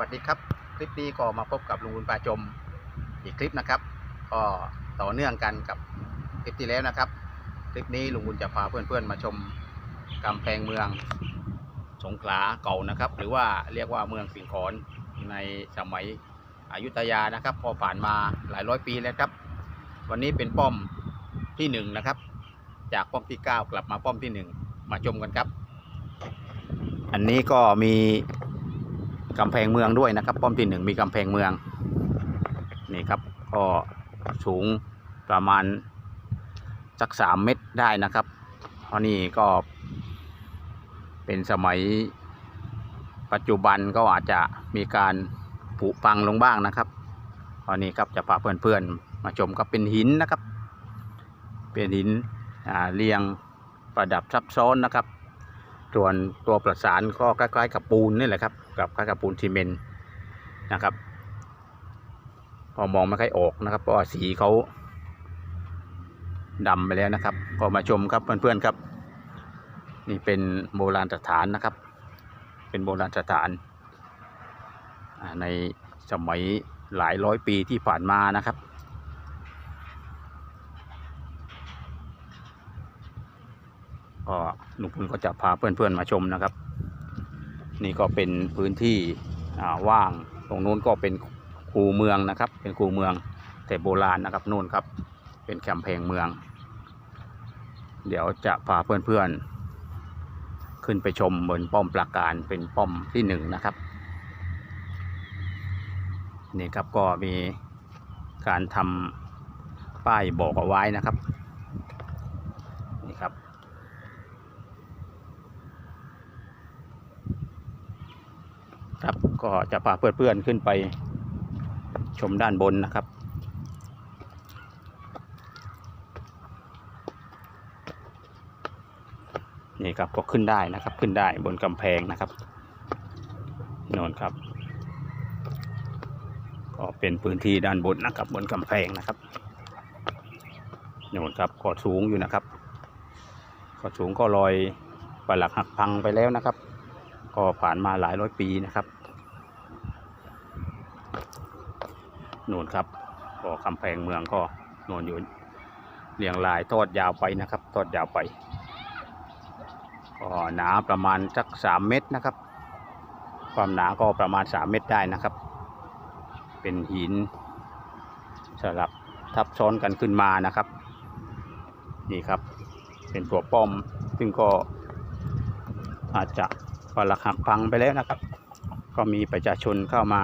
วัสดีครับ คลิปนี้ก็มาพบกับลุงบุญปาจมอีกคลิปนะครับ ก็ต่อเนื่องกันกับคลิปที่แล้วนะครับ คลิปนี้ลุงบุญจะพาเพื่อนๆมาชมกำแพงเมืองสงขลาเก่านะครับ หรือว่าเรียกว่าเมืองสิงห์ขอนในสมัยอยุธยานะครับ พอผ่านมาหลายร้อยปีแล้วครับ วันนี้เป็นป้อมที่หนึ่งนะครับ จากป้อมที่เก้ากลับมาป้อมที่หนึ่งมาชมกันครับ อันนี้ก็มี กำแพงเมืองด้วยนะครับ ป้อมที่หนึ่งมีกำแพงเมืองนี่ครับก็สูงประมาณสักสามเมตรได้นะครับเพราะนี่ก็เป็นสมัยปัจจุบันก็อาจจะมีการผุพังลงบ้างนะครับตอนนี้ครับจะพาเพื่อนๆมาชมก็เป็นหินนะครับ เป็นหินเรียงประดับซับซ้อนนะครับ ส่วนตัวประสานก็คล้ายๆ กับปูนนี่แหละครับ กับคล้ายกับปูนซีเมนต์นะครับ พอมองไม่ค่อยออกนะครับ เพราะว่าสีเขาดำไปแล้วนะครับ ก็มาชมครับเพื่อนๆครับ นี่เป็นโบราณสถานนะครับ เป็นโบราณสถานในสมัยหลายร้อยปีที่ผ่านมานะครับ ก็ลุงพลก็จะพาเพื่อนๆมาชมนะครับ นี่ก็เป็นพื้นที่ว่างตรงนู้นก็เป็นคูเมืองนะครับ เป็นคูเมืองแต่โบราณนะครับนู่นครับ เป็นแคมเพงเมือง เดี๋ยวจะพาเพื่อนๆ ขึ้นไปชมบนป้อมปราการเป็นป้อมที่หนึ่งนะครับนี่ครับก็มีการทำป้ายบอกเอาไว้นะครับ นี่ครับ ครับ ก็จะพาเพื่อนๆขึ้นไปชมด้านบนนะครับ นี่ครับก็ขึ้นได้นะครับขึ้นได้บนกำแพงนะครับน่นครับ ก็เป็นพื้นที่ด้านบนนะครับบนกำแพงนะครับน่นครับก็สูงอยู่นะครับ ก็สูงก็ลอยปลักหักพังไปแล้วนะครับ ก็ผ่านมาหลายร้อยปีนะครับ นู่นครับก็กำแพงเมืองก็โน่นอยู่เรียงรายทอดยาวไปนะครับทอดยาวไปก็หนาประมาณสักสามเมตรนะครับ ความหนาก็ประมาณสามเมตรได้นะครับ เป็นหินสลับทับซ้อนกันขึ้นมานะครับ นี่ครับ เป็นตัวป้อม ซึ่งก็อาจจะปลักหักพังไปแล้วนะครับ ก็มีประชาชนเข้ามา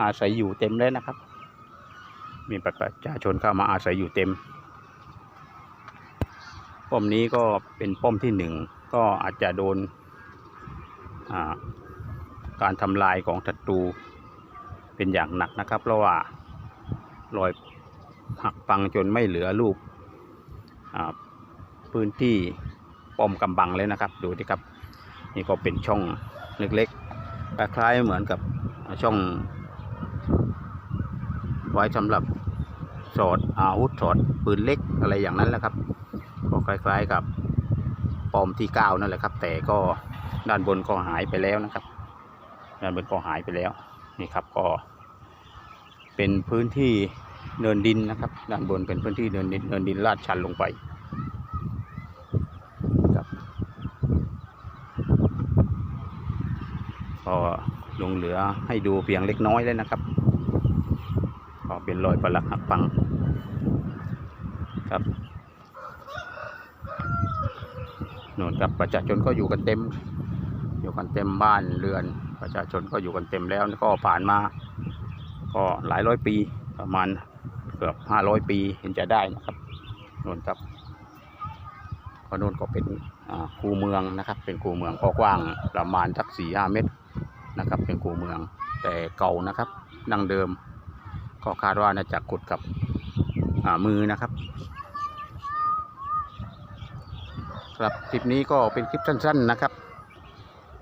อาศัยอยู่เต็มเลยนะครับ มีประชาชนเข้ามาอาศัยอยู่เต็ม ป้อมนี้ก็เป็นป้อมที่หนึ่งก็อาจจะโดนการทำลายของศัตรูเป็นอย่างหนักนะครับ เพราะว่ารอยหักพังจนไม่เหลือรูปพื้นที่ป้อมกำบังเลยนะครับ ดูดิครับ นี่ก็เป็นช่องเล็กๆคล้ายๆเหมือนกับช่อง ไว้สำหรับสอดอาวุธสอดปืนเล็กอะไรอย่างนั้นแหละครับก็คล้ายๆกับปอมที่เก้านั่นแหละครับ แต่ก็ด้านบนก็หายไปแล้วนะครับ ด้านบนก็หายไปแล้วนี่ครับก็ เป็นพื้นที่เนินดินนะครับ ด้านบนเป็นพื้นที่เนินดินเนินดินลาดชันลงไปครับก็ลงเหลือให้ดูเพียงเล็กน้อยเลยนะครับ เป็นรอยประหลักหักพังครับนู่นครับประชาชนก็อยู่กันเต็ม อยู่กันเต็มบ้านเรือน ประชาชนก็อยู่กันเต็มแล้วก็ผ่านมา ก็หลายร้อยปีประมาณเกือบห้าร้อยปีเห็นจะได้นะครับนู่นครับก็นู่นก็เป็นคูเมืองนะครับ เป็นคูเมืองก็กว้างประมาณสักสี่ห้าเมตรนะครับ เป็นคูเมืองแต่เก่านะครับดั้งเดิม ก็คาดว่าน่าจะขุดกับมือนะครับครับคลิปนี้ก็เป็นคลิปสั้น ๆนะครับ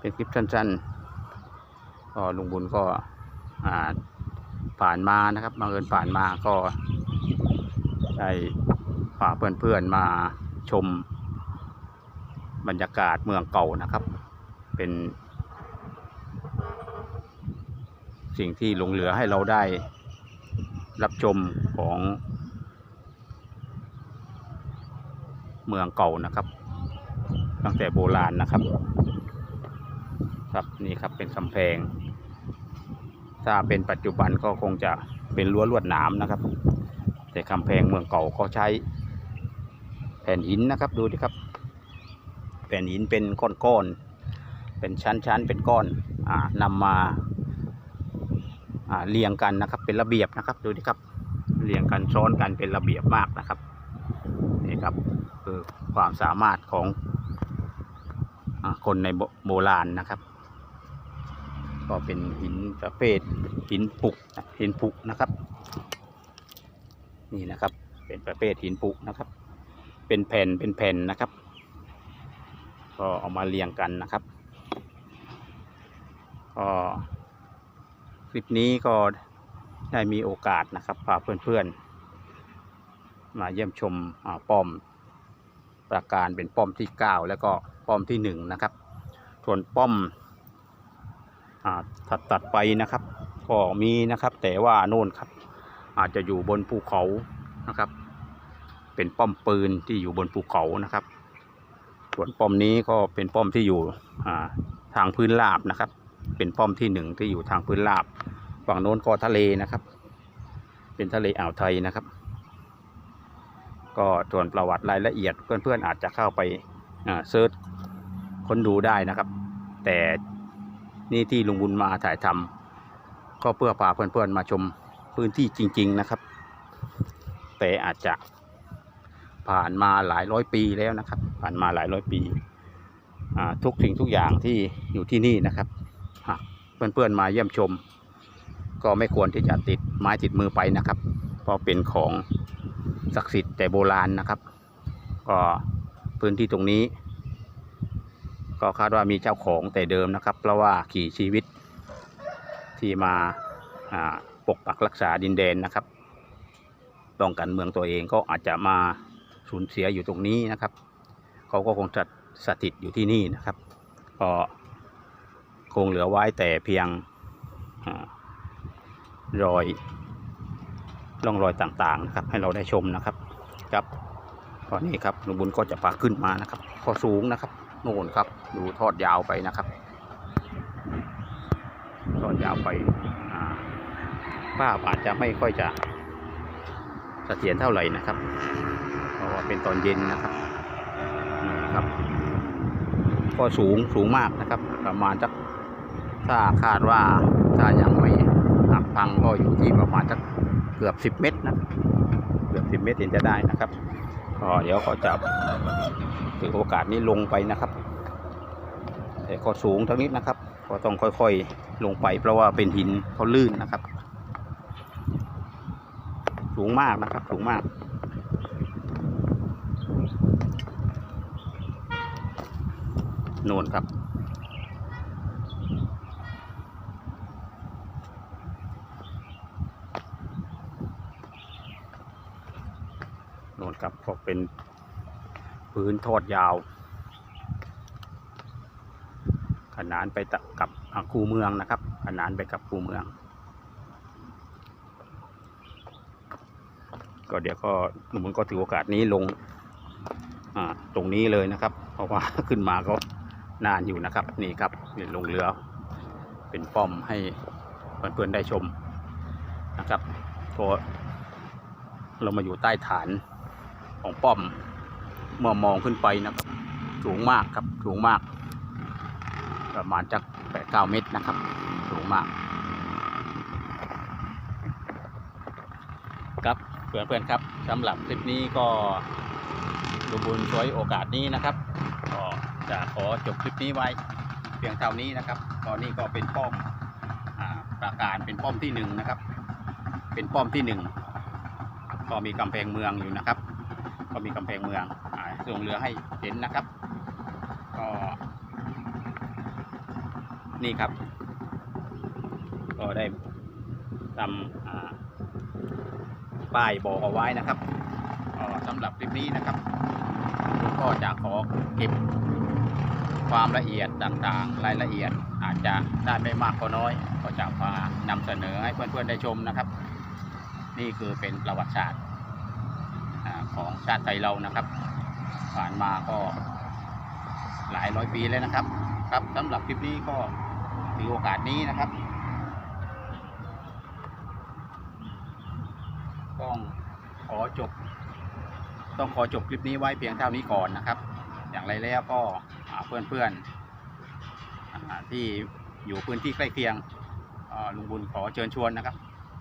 เป็นคลิปสั้นๆก็ลุงบุญก็ผ่านมานะครับบังเอิญผ่านมาก็ได้พาเพื่อนๆมาชมบรรยากาศเมืองเก่านะครับ เป็นสิ่งที่หลงเหลือให้เราได้ รับชมของเมืองเก่านะครับ ตั้งแต่โบราณนะครับ ครับนี่ครับเป็นกำแพง ถ้าเป็นปัจจุบันก็คงจะเป็นรั้วลวดหนามนะครับ แต่กำแพงเมืองเก่าก็ใช้แผ่นหินนะครับดูดิครับ แผ่นหินเป็นก้อนๆเป็นชั้นๆเป็นก้อนอ่านำมาอ่า เรียงกันนะครับ เป็นระเบียบนะครับดูดิครับเรียงกันซ้อนกันเป็นระเบียบมากนะครับนี่ครับคือความสามารถของอคนในโบโบราณนะครับ ก็เป็นหินประเภทหินปุกหินปุกนะครับ นี่นะครับเป็นประเภทหินปุกนะครับ เป็นแผ่นเป็นแผ่นนะครับ ก็เอามาเรียงกันนะครับก็ ลิปนี้ก็ได้มีโอกาสนะครับพาเพื่อนๆ มาเยี่ยมชมป้อมประการเป็นป้อมที่ 9 แล้วก็ป้อมที่ 1 นะครับ ส่วนป้อมอถัดตัดไปนะครับ ก็มีนะครับแต่ว่าโน่นครับ อาจจะอยู่บนภูเขานะครับ เป็นป้อมปืนที่อยู่บนภูเขานะครับ ส่วนป้อมนี้ก็เป็นป้อมที่อยู่ทางพื้นราบนะครับ เป็นป้อมที่หนึ่งที่อยู่ทางพื้นราบ ฝั่งโน้นก็ทะเลนะครับ เป็นทะเลอ่าวไทยนะครับ ก็ส่วนประวัติรายละเอียดเพื่อนๆอาจจะเข้าไปอ่าเซิร์ชค้นดูได้นะครับ แต่นี่ที่ลุงบุญมาถ่ายทำก็เพื่อพาเพื่อนๆมาชมพื้นที่จริง ๆนะครับ แต่อาจจะผ่านมาหลายร้อยปีแล้วนะครับ ผ่านมาหลายร้อยปีอ่าทุกสิ่งทุกอย่างที่อยู่ที่นี่นะครับหากเพื่อนๆมาเยี่ยมชม ก็ไม่ควรที่จะติดไม้ติดมือไปนะครับ เพราะเป็นของศักดิ์สิทธิ์แต่โบราณนะครับ ก็พื้นที่ตรงนี้ ก็คาดว่ามีเจ้าของแต่เดิมนะครับ เพราะว่าขี่ชีวิตที่มาปกปักรักษาดินแดนนะครับป้องกันเมืองตัวเองก็อาจจะมาสูญเสียอยู่ตรงนี้นะครับ เขาก็คงจะสถิตอยู่ที่นี่นะครับ ก็คงเหลือไว้แต่เพียง รอยร่องรอยต่างๆนะครับ ให้เราได้ชมนะครับครับตอนนี้ครับลุงบุญก็จะพาขึ้นมานะครับก็สูงนะครับโน่นครับ ดูทอดยาวไปนะครับ ทอดยาวไปอ่าภาพอาจจะไม่ค่อยจะเสถียรเท่าไหร่นะครับเพราะว่าเป็นตอนเย็นนะครับนี่ครับ ก็สูงสูงมากนะครับ ประมาณสักถ้าคาดว่าถ้ายังไม่ หักพังก็อยู่ที่ประมาณสักเกือบสิบ10เมตรนะเกือบสิบ10เมตรเห็นจะได้นะครับก็เดี๋ยวเขาจะถือโอกาสนี้ลงไปนะครับแต่ก็สูงทั้งนิดนะครับ ก็ต้องค่อยๆลงไปเพราะว่าเป็นหินเขาลื่นนะครับ สูงมากนะครับสูงมากโน่นครับ โน่นครับก็ เป็นพื้นทอดยาว ขนานไปกับคูเมืองนะครับ ขนานไปกับคูเมือง ก็เดี๋ยวก็หนุ่มก็ถือโอกาสนี้ลงตรงนี้เลยนะครับ เพราะว่าขึ้นมาก็นานอยู่นะครับ นี่ครับนี่ลงเรือ เป็นป้อมให้เพื่อนๆได้ชมนะครับพอเรามาอยู่ใต้ฐาน ของป้อม เมื่อมองขึ้นไปนะครับ สูงมากครับสูงมาก ประมาณจักแปดเก้าเมตรนะครับ สูงมาก ครับเพื่อนเพื่อนๆครับสำหรับคลิปนี้ก็ลุบุญช่วยโอกาสนี้นะครับก็จะขอจบคลิปนี้ไว้ เพียงเท่านี้นะครับ ตอนนี้ก็เป็นป้อมอประการเป็นป้อมที่หนึ่งนะครับ เป็นป้อมที่หนึ่งก็มีกำแพงเมืองอยู่นะครับ ก็มีกำแพงเมืองอ่าส่งเรือให้เห็นนะครับ ก็นี่ครับ ก็ได้ทำอ่าป้ายบอกเอาไว้นะครับก็สำหรับคลิปนี้นะครับผมก็จะขอเก็บความละเอียดต่างๆ รายละเอียดอาจจะได้ไม่มากก็น้อย ก็จะมานำเสนอให้เพื่อนๆได้ชมนะครับ นี่คือเป็นประวัติศาสตร์ ของชาติไทยเรานะครับ ผ่านมาก็หลายร้อยปีแล้วนะครับ ครับสำหรับคลิปนี้ก็ถือโอกาสนี้นะครับต้องขอจบ ต้องขอจบคลิปนี้ไว้เพียงเท่านี้ก่อนนะครับ อย่างไรแล้วก็เพื่อนเพื่อนๆอ่าที่อยู่พื้นที่ใกล้เคียงลุงบุญขอเชิญชวนนะครับ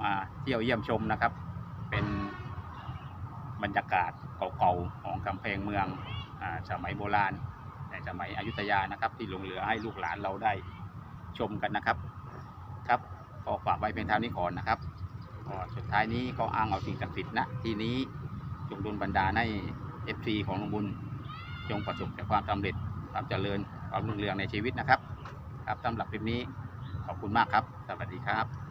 มาเที่ยวเยี่ยมชมนะครับ เป็น บรรยากาศเก่าๆของกำแพงเมืองอสมัยโบราณในสมัยอยุธยานะครับ ที่หลงเหลือให้ลูกหลานเราได้ชมกันนะครับ ครับก็ฝากไว้เพียงเท่านี้ก่อนนะครับก็สุดท้ายนี้ก็อ้างเอาสิ่งศักดิ์สิทธิ์นะที่นี้จงดลบันดาให้ FC ของลุงบุญ จงประสบแต่ความสำเร็จความเจริญความรุ่งเรืองในชีวิตนะครับ ครับสำหรับคลิปนี้ขอบคุณมากครับ สวัสดีครับ